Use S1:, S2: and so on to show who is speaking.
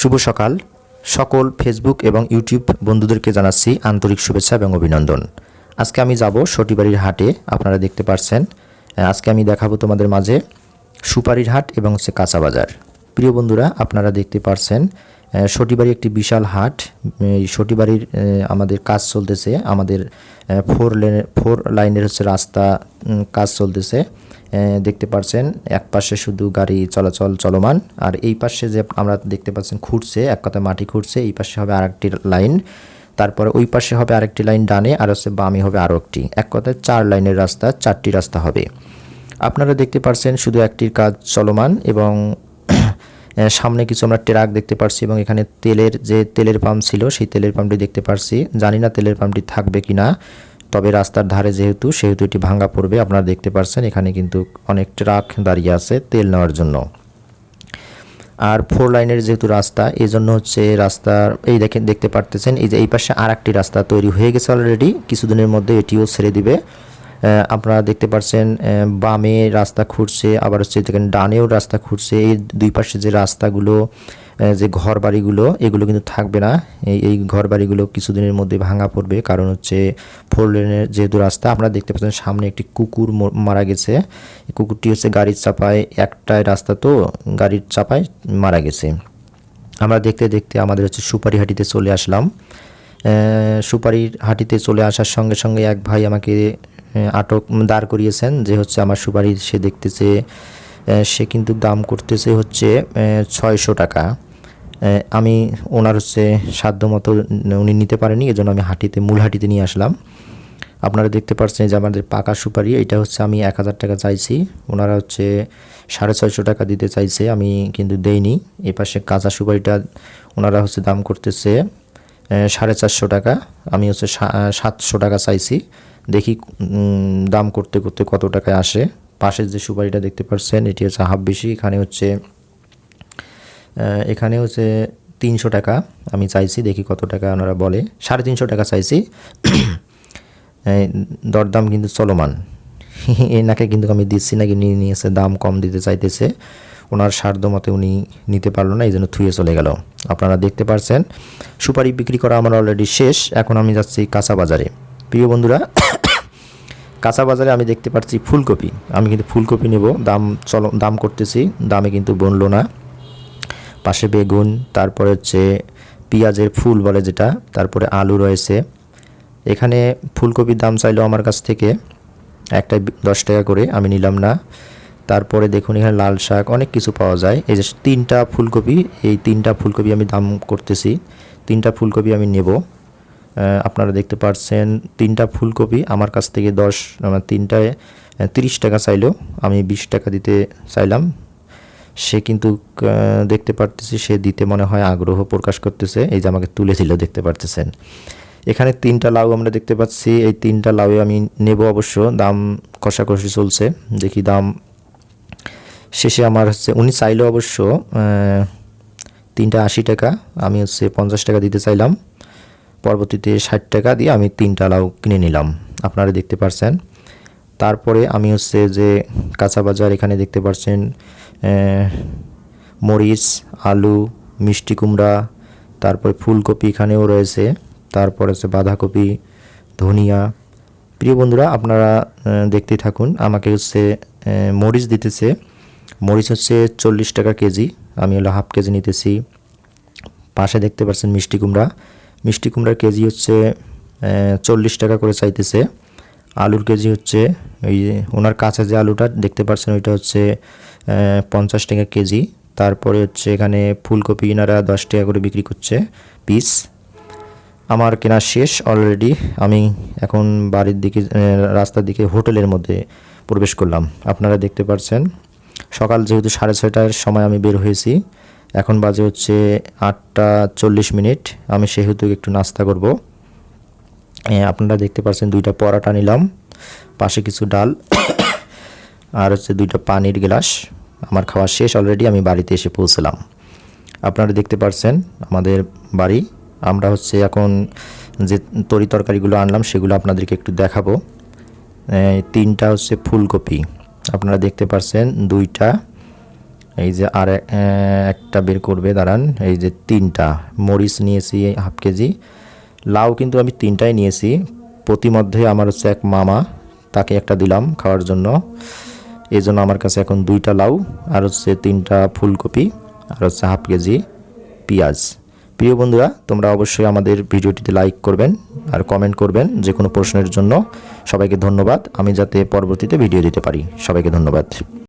S1: শুভ সকাল। সকল ফেসবুক এবং ইউটিউব বন্ধুদেরকে জানাচ্ছি আন্তরিক শুভেচ্ছা এবং অভিনন্দন। আজকে আমি যাব সটিবাড়ির হাটে, আপনারা দেখতে পারছেন। আজকে আমি দেখাবো তোমাদের মাঝে সুপারির হাট এবং হচ্ছে কাঁচা বাজার। প্রিয় বন্ধুরা আপনারা দেখতে পাচ্ছেন আহ, সটিবাড়ি একটি বিশাল হাট। সটিবাড়ির আমাদের কাজ চলতেছে। আমাদের ফোর লেনের ফোর লাইনের হচ্ছে রাস্তা কাজ চলতেছে। দেখতে পাচ্ছেন এক পাশে শুধু গাড়ি চলাচল চলমান আর এই পাশে যে আমরা দেখতে পাচ্ছেন খুঁড়ছে এক কথায় মাটি খুঁড়ছে এই পাশে হবে আরেকটি লাইন। তারপরে ওই পাশে হবে আরেকটি লাইন ডানে আর হচ্ছে বামে হবে আরও একটি। এক কথায় চার লাইনের রাস্তা চারটি রাস্তা হবে। আপনারা দেখতে পাচ্ছেন শুধু একটির কাজ চলমান এবং সামনে কিছু আমরা ট্রাক দেখতে পারছি এবং এখানে তেলের যে তেলের পাম্প ছিল, সেই তেলের পাম্পটি দেখতে পারছি। জানি না তেলের পাম্পটি থাকবে কি না তবে রাস্তার ধারে যেহেতু, সেহেতু এটি ভাঙা পড়বে। আপনারা দেখতে পাচ্ছেন এখানে কিন্তু অনেক ট্রাক দাঁড়িয়ে আছে তেল নেওয়ার জন্য। আর ফোর লাইনের যেহেতু রাস্তা এই জন্য হচ্ছে রাস্তার এই দেখেন দেখতে পারতেছেন, এই যে এই পাশে আর রাস্তা তৈরি হয়ে গেছে অলরেডি কিছুদিনের মধ্যে এটিও ছেড়ে দিবে। আপনারা দেখতে পাচ্ছেন বামে রাস্তা খুঁড়ছে, আবার হচ্ছে দেখেন ডানেও রাস্তা খুঁড়ছে। এই দুই পাশে যে রাস্তাগুলো যে ঘর বাড়িগুলো এগুলো কিন্তু থাকবে না। এই এই ঘর বাড়িগুলো কিছুদিনের মধ্যে ভাঙা পড়বে। কারণ হচ্ছে ফোর লেনের যেহেতু রাস্তা, আপনারা দেখতে পাচ্ছেন সামনে একটি কুকুর মারা গেছে। কুকুরটি হচ্ছে গাড়ির চাপায়, একটাই রাস্তা তো, গাড়ির চাপায় মারা গেছে। আমরা দেখতে দেখতে আমাদের হচ্ছে সুপারি হাটিতে চলে আসলাম। সুপারির হাটিতে চলে আসার সঙ্গে সঙ্গে এক ভাই আমাকে আটক, দাঁড় করিয়েছেন যে হচ্ছে আমার সুপারি সে দেখতেছে সে কিন্তু দাম করতেছে হচ্ছে ছয়শো টাকা। আমি ওনার হচ্ছে সাধ্য মতো উনি নিতে পারেনি, এজন্য আমি হাটিতে, মূল হাটিতে নিয়ে আসলাম। আপনারা দেখতে পাচ্ছেন যে আমাদের পাকা সুপারি, এটা হচ্ছে আমি এক হাজার টাকা চাইছি। ওনারা হচ্ছে সাড়ে ছয়শো টাকা দিতে চাইছে, আমি কিন্তু দেইনি। এ পাশে কাঁচা সুপারিটা ওনারা হচ্ছে দাম করতেছে সাড়ে চারশো টাকা, আমি হচ্ছে সাতশো টাকা চাইছি। দেখি দাম করতে করতে কত টাকায় আসে। পাশের যে সুপারিটা দেখতে পাচ্ছেন, এটি হচ্ছে হাফ বেশি, এখানে হচ্ছে এখানে হচ্ছে তিনশো টাকা। আমি চাইছি, দেখি কত টাকা ওনারা বলে। সাড়ে তিনশো টাকা চাইছি। দরদাম কিন্তু চলমান। এনাকে কিন্তু আমি দিচ্ছি নাকি নিয়ে নিয়েছে, দাম কম দিতে চাইতেছে। ওনার সাধ্য মতে উনি নিতে পারল না, এই জন্য থুয়ে চলে গেল। আপনারা দেখতে পারছেন, সুপারি বিক্রি করা আমার অলরেডি শেষ। এখন আমি যাচ্ছি কাঁচা বাজারে। প্রিয় বন্ধুরা কাঁচা বাজারে আমি দেখতে পাচ্ছি ফুলকপি। আমি কিন্তু ফুলকপি নেব। দাম চল দাম করতেছি। দামে কিন্তু বনলো না। পাশে বেগুন, তারপরে হচ্ছে পেঁয়াজের ফুল বলে যেটা, তারপরে আলু রয়েছে। এখানে ফুলকপির দাম চাইলো আমার কাছ থেকে একটা দশ টাকা করে, আমি নিলাম না। তারপরে দেখুন, এখানে লাল শাক, অনেক কিছু পাওয়া যায়। এই যে তিনটা ফুলকপি, এই তিনটা ফুলকপি আমি দাম করতেছি। তিনটা ফুলকপি আমি নেব। আপনারা দেখতে পাচ্ছেন তিনটা ফুলকপি আমার কাছ থেকে দশ তিনটায় তিরিশ টাকা চাইলো। আমি বিশ টাকা দিতে চাইলাম। সে কিন্তু দেখতে পারতেছি, সে দিতে মনে হয় আগ্রহ প্রকাশ করতেছে। এই যে আমাকে তুলে দিল, দেখতে পারতেছেন। এখানে তিনটা লাউ আমরা দেখতে পাচ্ছি। এই তিনটা লাউ আমি নেব অবশ্য। দাম কষাকষি চলছে। দেখি দাম। শেষে আমার হচ্ছে, উনি চাইলো অবশ্য তিনটা আশি টাকা। আমি হচ্ছে পঞ্চাশ টাকা দিতে চাইলাম। পরবর্তীতে ষাট টাকা দিয়ে আমি তিনটা লাউ কিনে নিলাম। আপনারা দেখতে পারছেন। তারপরে আমি হচ্ছে যে কাঁচা বাজার এখানে দেখতে পাচ্ছেন আহ, মরিচ আলু মিষ্টি কুমড়া তারপরে ফুলকপি এখানেও রয়েছে তারপরে হচ্ছে বাঁধাকপি ধনিয়া। প্রিয় বন্ধুরা আপনারা আহ, দেখতেই থাকুন আমাকে হচ্ছে মরিচ দিতেছে। মরিচ হচ্ছে চল্লিশ টাকা কেজি আমি হলো হাফ কেজি নিতেছি। পাশে দেখতে পাচ্ছেন মিষ্টি কুমড়া। মিষ্টি কুমড়ার কেজি হচ্ছে চল্লিশ টাকা করে চাইতেছে। আলুর কেজি হচ্ছে ওই ওনার কাছে যে আলুটা দেখতে পাচ্ছেন ওইটা হচ্ছে পঞ্চাশ টাকা কেজি। তারপরে হচ্ছে এখানে ফুলকপি এনারা দশ টাকা করে বিক্রি করছে পিস। আমার কেনা শেষ অলরেডি। আমি এখন বাড়ির দিকে রাস্তার দিকে হোটেলের মধ্যে প্রবেশ করলাম। আপনারা দেখতে পাচ্ছেন সকাল যেহেতু সাড়ে ছয়টার সময় আমি বের হয়েছি। এখন বাজে হচ্ছে আটটা চল্লিশ মিনিট। আমি সেহেতু একটু নাস্তা করব। আপনারা দেখতে পাচ্ছেন দুইটা পরাটা নিলাম, পাশে কিছু ডাল, আর হচ্ছে দুইটা পানির গ্লাস। আমার খাওয়া শেষ অলরেডি, আমি বাড়িতে এসে পৌঁছলাম। আপনারা দেখতে পাচ্ছেন আমাদের বাড়ি। আমরা হচ্ছে এখন যে তরি তরকারিগুলো আনলাম, সেগুলো আপনাদেরকে একটু দেখাবো। তিনটা হচ্ছে ফুলকপি। আপনারা দেখতে পাচ্ছেন দুইটা এই যে আর একটা বের করবে, দাঁড়ান, এই যে তিনটা। মরিচ নিয়েছি হাফ কেজি, লাউ কিন্তু আমি তিনটাই নিয়েছি। প্রতিমধ্যে আমার হচ্ছে এক মামা, তাকে একটা দিলাম খাওয়ার জন্য। এই জন্য আমার কাছে এখন দুইটা লাউ, আর হচ্ছে তিনটা ফুলকপি, আর হচ্ছে হাফ কেজি পেঁয়াজ। প্রিয় বন্ধুরা, তোমরা অবশ্যই আমাদের ভিডিওটিতে লাইক করবেন আর কমেন্ট করবেন যে কোনো প্রশ্নের জন্য। সবাইকে ধন্যবাদ। আমি যাতে পরবর্তীতে ভিডিও দিতে পারি। সবাইকে ধন্যবাদ।